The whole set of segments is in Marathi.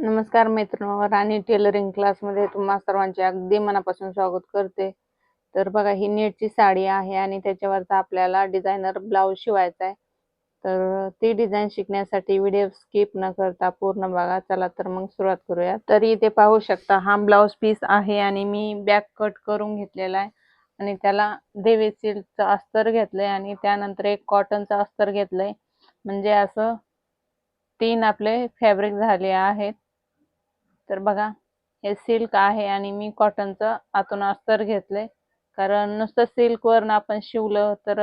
नमस्कार मित्रांनो राणी टेलरिंग क्लासमध्ये तुम्हा सर्वांचे अगदी मनापासून स्वागत करते. तर बघा ही नेटची साडी आहे आणि त्याच्यावरचा आपल्याला डिझायनर ब्लाऊज शिवायचा आहे. तर ती डिझाईन शिकण्यासाठी व्हिडिओ स्किप न करता पूर्ण बघा. चला तर मग सुरुवात करूया. तर इथे पाहू शकता हा ब्लाऊज पीस आहे आणि मी बॅक कट करून घेतलेला आहे. आणि त्याला देवी सिल्कचं अस्तर घेतलंय आणि त्यानंतर एक कॉटनचं अस्तर घेतलंय. म्हणजे असं तीन आपले फॅब्रिक झाले आहेत. तर बघा हे सिल्क आहे आणि मी कॉटनचं आतून अस्तर घेतले कारण नुसतं सिल्कवरनं आपण शिवलं तर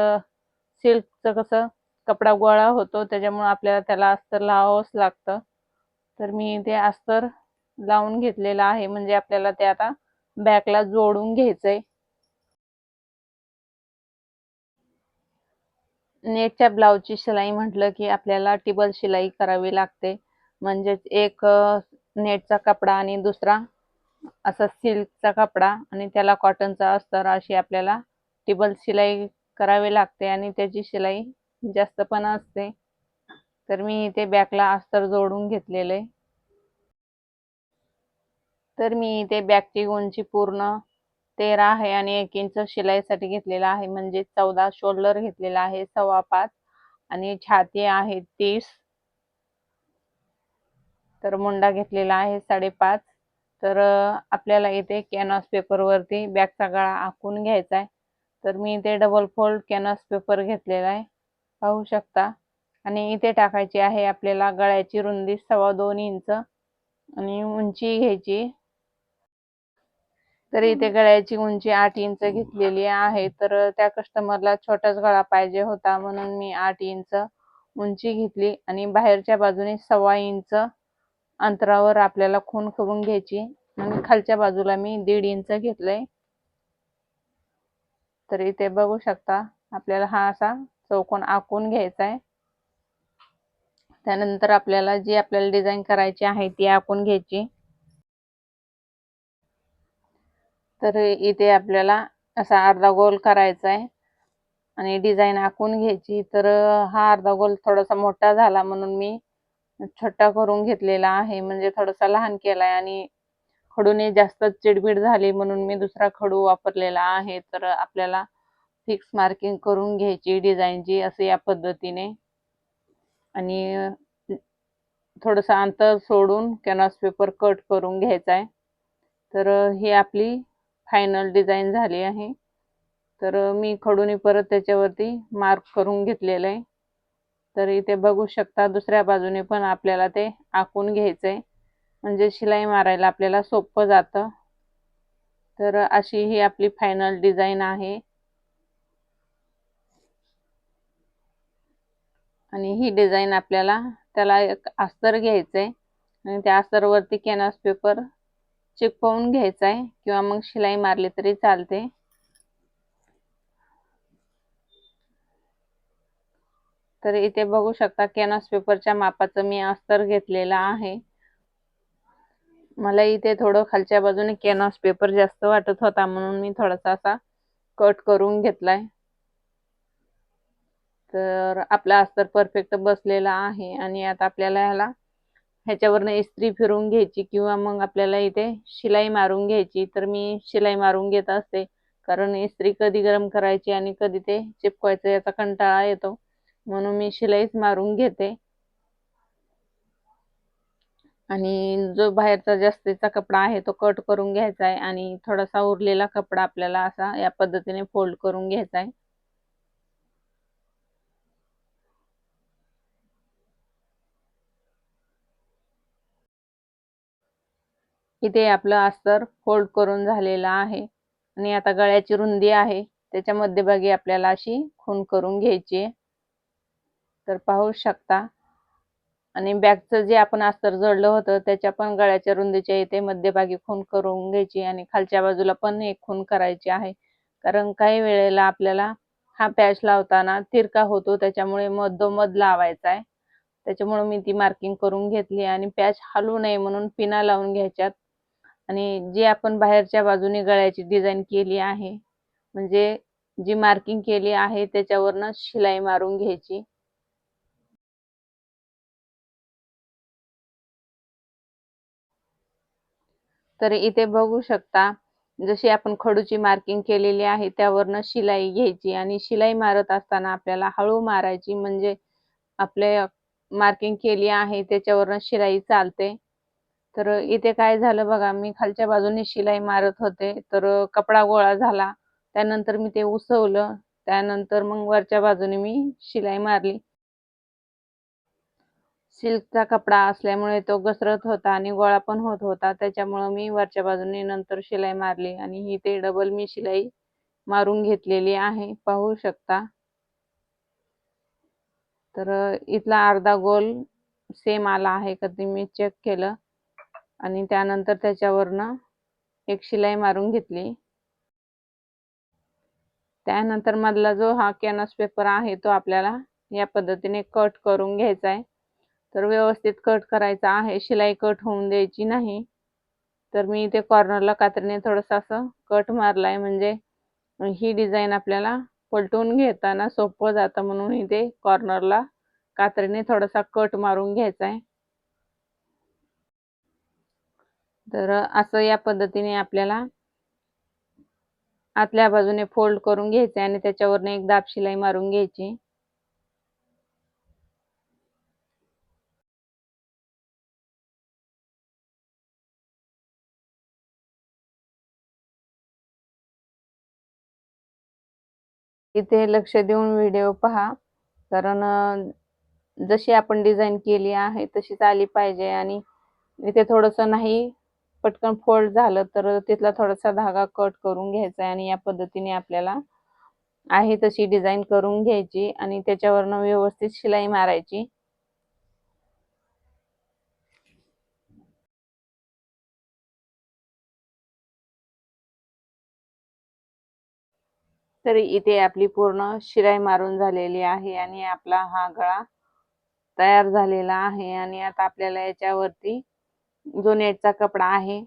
सिल्कचं कसं कपडा गोळा होतो त्याच्यामुळे आपल्याला त्याला अस्तर लावावंच लागतं. तर मी ते अस्तर लावून घेतलेलं आहे म्हणजे आपल्याला ते आता बॅकला जोडून घ्यायचंय. नेटच्या ब्लाऊजची शिलाई म्हटलं की आपल्याला टिबल शिलाई करावी लागते. म्हणजेच एक नेटचा कपडा आणि दुसरा असा सिल्कचा कपडा आणि त्याला कॉटनचा अस्तर अशी आपल्याला टिबल शिलाई करावी लागते आणि त्याची शिलाई जास्त पण असते. तर मी इथे बॅकला अस्तर जोडून घेतलेलं आहे. तर मी इथे बॅकची उंची पूर्ण तेरा आहे आणि एक इंच शिलाईसाठी घेतलेला आहे. म्हणजे चौदा शोल्डर घेतलेला आहे. सव्वा पाच आणि छाती आहे तीस. तर मुंडा घेतलेला आहे साडेपाच. तर आपल्याला इथे कॅनॉस पेपरवरती बॅगचा गळा आखून घ्यायचा आहे. तर मी इथे डबल फोल्ड कॅनॉस पेपर घेतलेला आहे. पाहू शकता. आणि इथे टाकायची आहे आपल्याला गळ्याची रुंदी सव्वा दोन इंच आणि उंची घ्यायची. तर इथे गळ्याची उंची आठ इंच घेतलेली आहे. तर त्या कस्टमरला छोटाच गळा पाहिजे होता म्हणून मी आठ इंच उंची घेतली आणि बाहेरच्या बाजूने सव्वा इंच अंतरावर आपल्याला खून करून घ्यायची. आणि खालच्या बाजूला मी दीड इंच घेतलंय. तर इथे बघू शकता आपल्याला हा असा चौकोन आखून घ्यायचा आहे त्यानंतर आपल्याला जी आपल्याला डिझाईन करायची आहे ती आखून घ्यायची. तर इथे आपल्याला असा अर्धा गोल करायचा आहे आणि डिझाईन आखून घ्यायची. तर हा अर्धा गोल थोडासा मोठा झाला म्हणून मी छट्टा करून घेतलेला आहे. म्हणजे थोडासा लहान केलाय आणि खडूने जास्त चिडबिड झाली म्हणून मी दुसरा खडू वापरलेला आहे. तर आपल्याला फिक्स मार्किंग करून घ्यायची डिझाईनची असं या पद्धतीने. आणि थोडंसं अंतर सोडून कॅनव्हास पेपर कट करून घ्यायचा आहे तर ही आपली फायनल डिझाईन झाली आहे. तर मी खडूने परत त्याच्यावरती मार्क करून घेतलेलं आहे. तर इथे बघू शकता. दुसऱ्या बाजूने पण आपल्याला ते आखून घ्यायचंय. म्हणजे शिलाई मारायला आपल्याला सोपं जातं. तर अशी ही आपली फायनल डिझाईन आहे. आणि ही डिझाईन आपल्याला त्याला एक अस्तर घ्यायचंय. आणि त्या अस्तरवरती कॅनव्हास पेपर चिकपवून घ्यायचा आहे किंवा मग शिलाई मारली तरी चालते. तर इथे बघू शकता कॅनॉस पेपरच्या मापाचं मी अस्तर घेतलेलं आहे. मला इथे थोडं खालच्या बाजूने कॅनॉस पेपर जास्त वाटत होता म्हणून मी थोडासा असा कट करून घेतलाय. तर आपला अस्तर परफेक्ट बसलेला आहे आणि आता आपल्याला ह्याला ह्याच्यावरनं इस्त्री फिरून घ्यायची किंवा मग आपल्याला इथे शिलाई मारून घ्यायची. तर मी शिलाई मारून घेत असते. कारण इस्त्री कधी गरम करायची आणि कधी ते चिपकवायचं याचा कंटाळा येतो. म्हणून मी शिलाईच मारून घेते. आणि जो बाहेरचा जास्तीचा कपडा आहे तो कट करून घ्यायचा आहे आणि थोडासा उरलेला कपडा आपल्याला असा या पद्धतीने फोल्ड करून घ्यायचा आहे इथे आपलं अस्तर फोल्ड करून झालेलं आहे. आणि आता गळ्याची रुंदी आहे. त्याच्या मध्यभागी आपल्याला अशी खून करून घ्यायची आहे तर पाहू शकता. आणि बॅगचं जे आपण अस्तर जोडलं होतं त्याच्या पण गळ्याच्या रुंदीच्या इथे मध्यभागी खून करून घ्यायची आणि खालच्या बाजूला पण एक खून करायची आहे. कारण काही वेळेला आपल्याला हा पॅच लावताना तिरका होतो त्याच्यामुळे मधोमध लावायचा आहे. त्याच्यामुळे मी ती मार्किंग करून घेतली आणि पॅच हलू नये म्हणून पिना लावून घ्यायच्यात. आणि जे आपण बाहेरच्या बाजूने गळ्याची डिझाईन केली आहे म्हणजे जी मार्किंग केली आहे त्याच्यावरनं शिलाई मारून घ्यायची. तर इथे बघू शकता जशी आपण खडूची मार्किंग केलेली आहे त्यावरनं शिलाई घ्यायची आणि शिलाई मारत असताना आपल्याला हळू मारायची म्हणजे आपले मार्किंग केली आहे त्याच्यावरनं शिलाई चालते. तर इथे काय झालं बघा मी खालच्या बाजूने शिलाई मारत होते तर कपडा गोळा झाला. त्यानंतर मी ते उसवलं त्यानंतर मग वरच्या बाजूने मी शिलाई मारली. सिल्कचा कपडा असल्यामुळे तो घसरत होता आणि गोळा पण होत होता. त्याच्यामुळं मी वरच्या बाजूने नंतर शिलाई मारली आणि ही ते डबल मी शिलाई मारून घेतलेली आहे. पाहू शकता. तर इथला अर्धा गोल सेम आला आहे का ते मी चेक केलं आणि त्यानंतर त्याच्यावरनं एक शिलाई मारून घेतली. त्यानंतर मधला जो हा कॅनस पेपर आहे तो आपल्याला या पद्धतीने कट करून घ्यायचा आहे. तर व्यवस्थित कट करायचा आहे. शिलाई कट होऊन द्यायची नाही. तर मी इथे कॉर्नरला कात्रीने थोडंसं असं कट मारलाय. म्हणजे ही डिझाईन आपल्याला पलटून घेताना सोपं जातं म्हणून इथे कॉर्नरला कात्रीने थोडासा कट मारून घ्यायचा आहे तर असं या पद्धतीने आपल्याला आतल्या बाजूने फोल्ड करून घ्यायचे आणि त्याच्यावरनं एक दाब शिलाई मारून घ्यायची. इथे लक्ष देऊन व्हिडिओ पहा. कारण जशी आपण डिझाईन केली आहे तशीच आली पाहिजे आणि इथे थोडंसं नाही पटकन फोल्ड झालं तर तिथला थोडासा धागा कट करून घ्यायचा आहे आणि या पद्धतीने आपल्याला आहे तशी डिझाईन करून घ्यायची आणि त्याच्यावरनं व्यवस्थित शिलाई मारायची. तरी इथे आपली पूर्ण शिराई मारून झालेली आहे आणि आपला हा गळा तयार झालेला आहे आणि आता आपल्याला याच्यावरती जो नेटचा कपडा आहे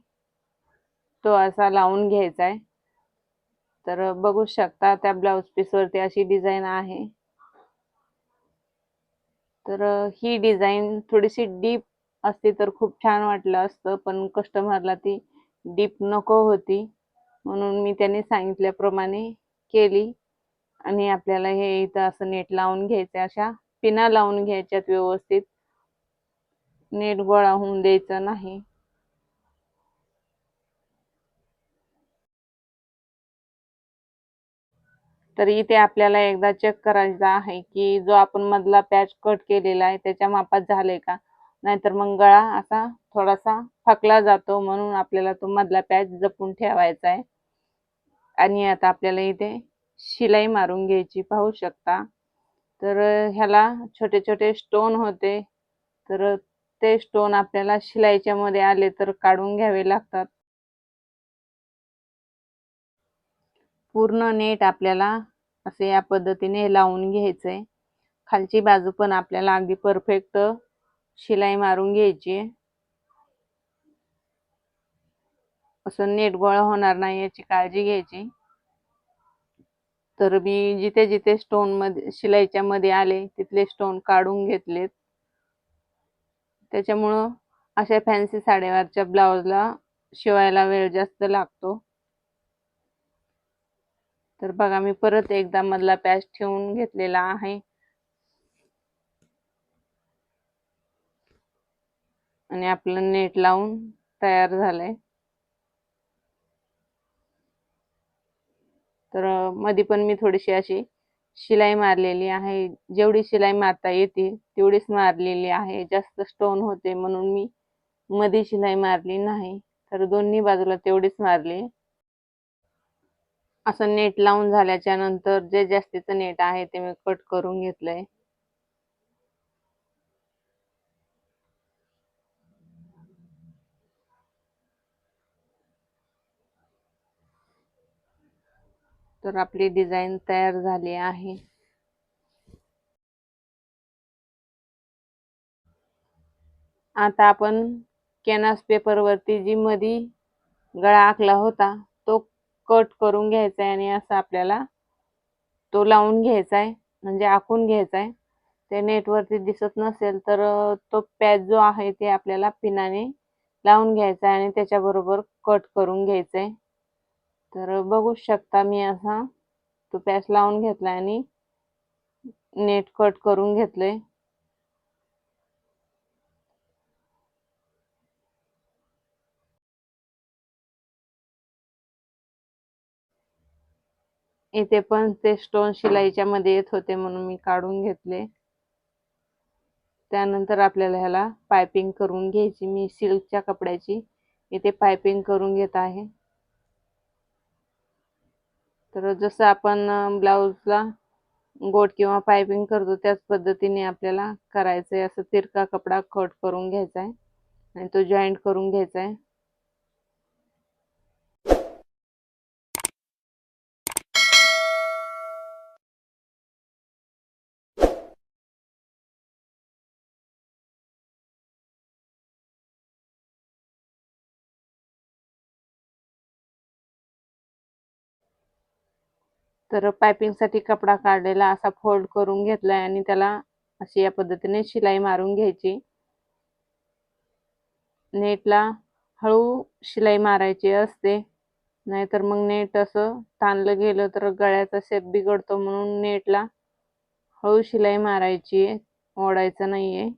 तो असा लावून घ्यायचा आहे तर बघू शकता त्या ब्लाऊज पीसवरती अशी डिझाईन आहे. तर ही डिझाईन थोडीशी डीप असती तर खूप छान वाटलं असतं पण कस्टमरला ती डीप नको होती. म्हणून मी त्याने सांगितल्याप्रमाणे केली. आणि आपल्याला हे इथं असं नेट लावून घ्यायचं अशा पिना लावून घ्यायच्यात व्यवस्थित. नेट गोळा होऊन द्यायचं नाही. तर इथे आपल्याला एकदा चेक करायचा आहे की जो आपण मधला पॅच कट केलेला आहे त्याच्या मापात झाले का? नाहीतर मग गळा असा थोडासा फकला जातो म्हणून आपल्याला तो मधला पॅच जपून ठेवायचा आहे. आणि आता आपल्याला इथे शिलाई मारून घ्यायची पाहू शकता. तर ह्याला छोटे छोटे स्टोन होते. तर ते स्टोन आपल्याला शिलाईच्या मध्ये आले तर काढून घ्यावे लागतात. पूर्ण नेट आपल्याला असे या पद्धतीने लावून घ्यायचंय. खालची बाजू पण आपल्याला अगदी परफेक्ट शिलाई मारून घ्यायची असं नेट गोळा होणार नाही याची काळजी घ्यायची. तर मी जिथे जिथे स्टोनमध्ये शिलाईच्या मध्ये आले तिथले स्टोन काढून घेतलेत. त्याच्यामुळं अशा फॅन्सी साडेवारच्या ब्लाउजला शिवायला वेळ जास्त लागतो. तर बघा मी परत एकदा मधला पॅच ठेवून घेतलेला आहे. आणि आपलं नेट लावून तयार झालंय. तर मध्ये पण मी थोडीशी अशी शिलाई मारलेली आहे. जेवढी शिलाई मारता येते तेवढीच मारलेली आहे. जास्त स्टोन होते म्हणून मी मध्ये शिलाई मारली नाही. तर दोन्ही बाजूला तेवढीच मारली. असं नेट लावून झाल्याच्यानंतर जे जास्तीचं नेट आहे ते मी कट करून घेतलंय. तर आपली डिझाईन तयार झाली आहे. आता आपण कॅनव्हास पेपरवरती जी मधी गळा आखला होता तो कट करून घ्यायचा आहे आणि असं आपल्याला तो लावून घ्यायचा आहे म्हणजे आखून घ्यायचा आहे. ते नेटवरती दिसत नसेल तर तो पॅच जो आहे ते आपल्याला पिनाने लावून घ्यायचा आहे आणि त्याच्याबरोबर कट करून घ्यायचं आहे. तर बघू शकता मी असा. तो पॅच लावून घेतला आणि नेट कट करून घेतले इथे पण ते स्टोन शिलाईच्या मध्ये येत होते म्हणून मी काढून घेतले. त्यानंतर आपल्याला ह्याला पायपिंग करून घ्यायची मी सिल्कच्या कपड्याची. इथे पायपिंग करून घेत आहे. तर जसं आपण ब्लाऊजला गोट किंवा पायपिंग करतो त्याच पद्धतीने आपल्याला करायचं आहे असं तिरका कपडा कट करून घ्यायचा आहे आणि तो जॉईंट करून घ्यायचा आहे तर पायपिंगसाठी कपडा काढलेला असा फोल्ड करून घेतलाय आणि त्याला अशी या पद्धतीने शिलाई मारून घ्यायची. नेटला हळू शिलाई मारायची असते. नाहीतर मग नेट असं ताणलं गेलं तर गळ्याचा शेप बिघडतो म्हणून नेटला हळू शिलाई मारायची आहे ओढायचं आहे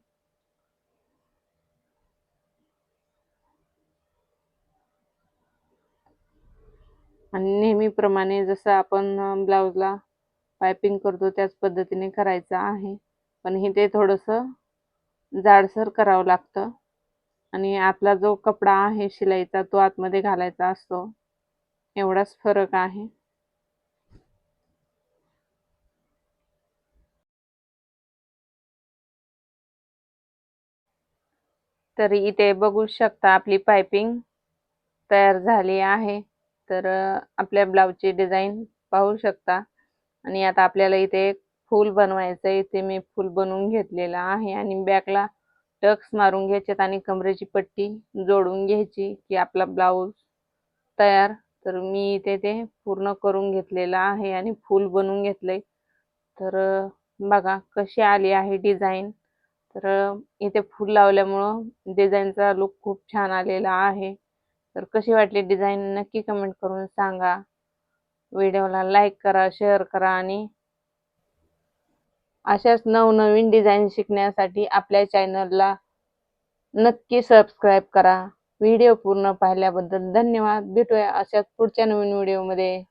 आणि नेहमीप्रमाणे जसं आपण ब्लाऊजला पायपिंग करतो त्याच पद्धतीने करायचं आहे. पण हे ते थोडंसं जाडसर करावं लागतं. आणि आतला जो कपडा आहे शिलाईचा तो आतमध्ये घालायचा असतो. एवढाच फरक आहे. तर इथे बघू शकता आपली पायपिंग तयार झाली आहे. तर आपल्या ब्लाऊजची डिझाईन पाहू शकता. आणि आता आपल्याला इथे एक फूल बनवायचं आहे. इथे मी फूल बनवून घेतलेलं आहे आणि बॅकला टक्स मारून घ्यायच्यात आणि कमरेची पट्टी जोडून घ्यायची की आपला ब्लाऊज तयार. तर मी इथे ते पूर्ण करून घेतलेलं आहे आणि फूल बनवून घेतलंय. तर बघा कशी आली आहे डिझाईन. तर इथे फूल लावल्यामुळं डिझाईनचा लुक खूप छान आलेला आहे. तर कशी वाटली डिझाईन नक्की कमेंट करून सांगा. व्हिडिओला लाईक करा शेअर करा आणि अशाच नवनवीन डिझाईन शिकण्यासाठी आपल्या चॅनलला नक्की सबस्क्राईब करा. व्हिडिओ पूर्ण पाहिल्याबद्दल धन्यवाद. भेटूया अशाच पुढच्या नवीन व्हिडिओमध्ये